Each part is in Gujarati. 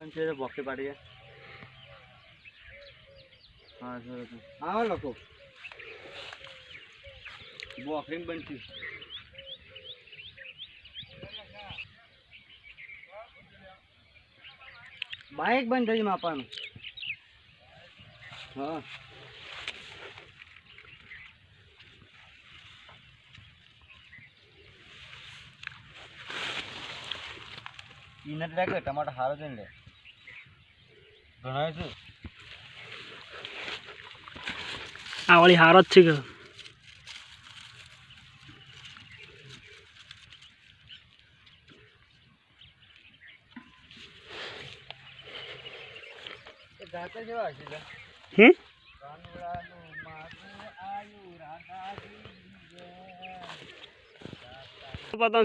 બોક્સે પાડી હા આવો લોકો બોક્સિંગ બનતી બાઇક બંધ થઈ માપાનું હા ઈને કે ટમાટર હારો છે ને લે. ઘણા છે? આ વળી હારો જ છે કે? હમ?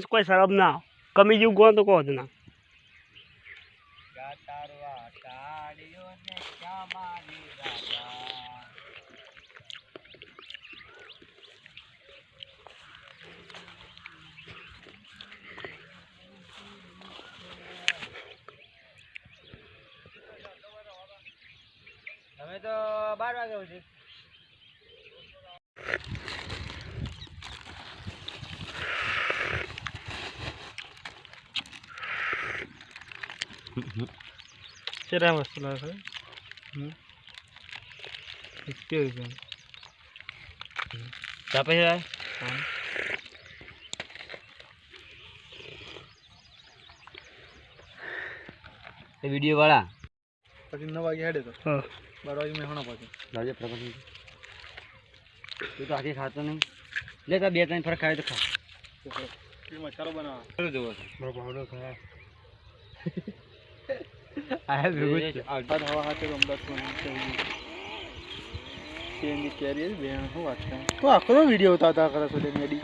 કોઈ સરબ ના કમી જેવું ગો તો કહો જ ના. ગાતારવા કાળિયો ને શ્યામાની રાધા તમે તો બાર વાગે સુધી શેરા વસ્તુ લાગે છે ચાપે છે એ વીડિયો વાળા પછી નવ વાગે હેડે તો હા બાર વાગે મેં હણા પાછું લાવજે પ્રબંધ તું તો આખી ખાતો નહીં લે તો બે ત્રણ ફરક ખાય તો ખા મસાલો બનાવવા શું જોવો છો મારો ભાવડો ખાયા આ ભેગું જ. આટલા હવા હાથે અમદાવાદ કેરી બેન શું વાત તો આખો વીડિયો ઉતારતા કરે છે મેડી